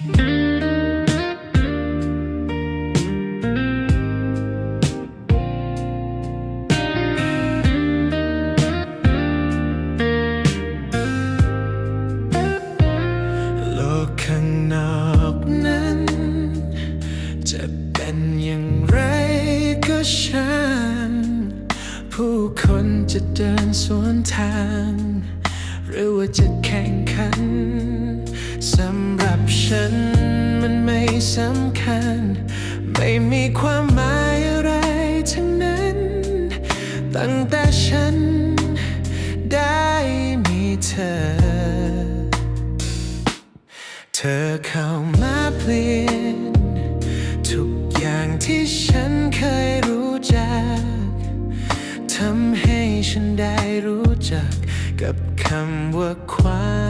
โลกข้างนอกนั้นจะเป็นอย่างไรก็ช่างผู้คนจะเดินสวนทาง หรือว่าจะแข่งขันสำหรับ ฉันมันไม่สำคัญ ไม่มีความหมายอะไรทั้งนั้น ตั้งแต่ฉันได้มีเธอ เธอเข้ามาเปลี่ยน ทุกอย่างที่ฉันเคยรู้จักทำให้ฉันได้รู้จักกับคำว่าความ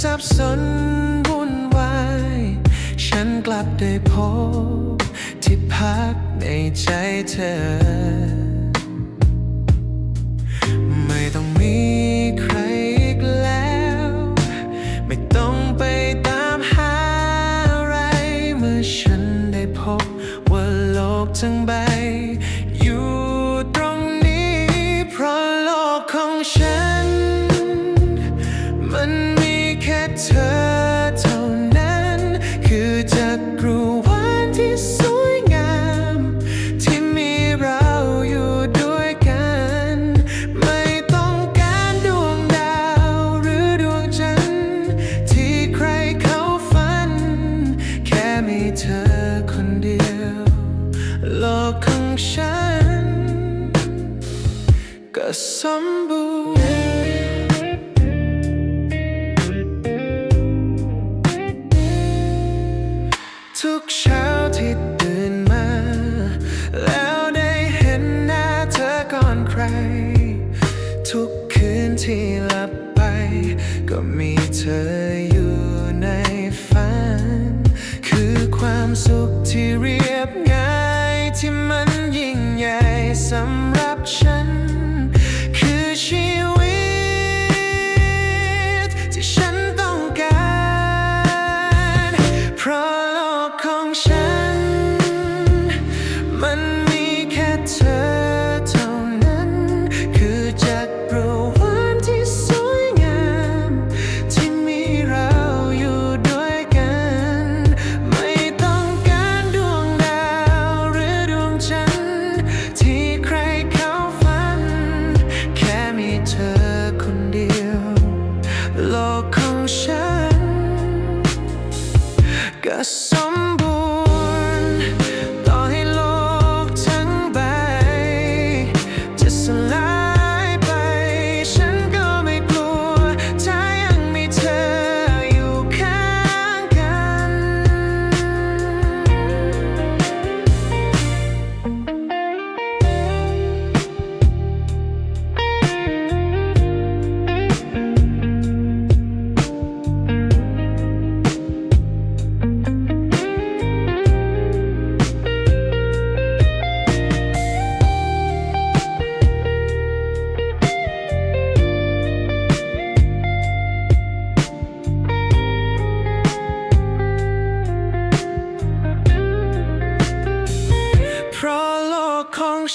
สับสนวุ่นวาย ฉันกลับได้พบที่พักในใจเธอ ไม่ต้องมีใครอีกแล้ว ไม่ต้องไปตามหาอะไร เมื่อฉันได้พบว่าโลกทั้งใบ แค่เธอเท่านั้น คือจักรวาลที่สวยงาม ที่มีเราอยู่ด้วยกัน ไม่ต้องการดวงดาวหรือดวงจันทร์ที่ใครเขาฝัน แค่มีเธอคนเดียว โลกของฉัน ก็สมบูรณ์ ที่ตื่นมา แล้วได้เห็นหน้าเธอก่อนใคร ทุกคืนที่หลับไป ก็มีเธออยู่ในฝัน คือความสุขที่เรียบง่ายที่มันยิ่งใหญ่สำหรับฉัน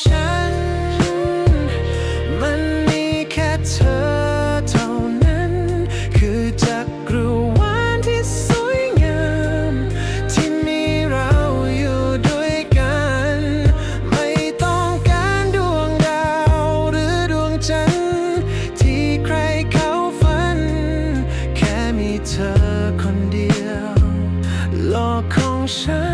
ฉัน มันมีแค่เธอเท่านั้น คือจักรวาลที่สวยงาม ที่มีเราอยู่ด้วยกัน ไม่ต้องการดวงดาวหรือดวงจันทร์ที่ใครเขาฝัน แค่มีเธอคนเดียว โลกของฉัน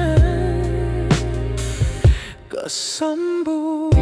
ก็สมบูรณ์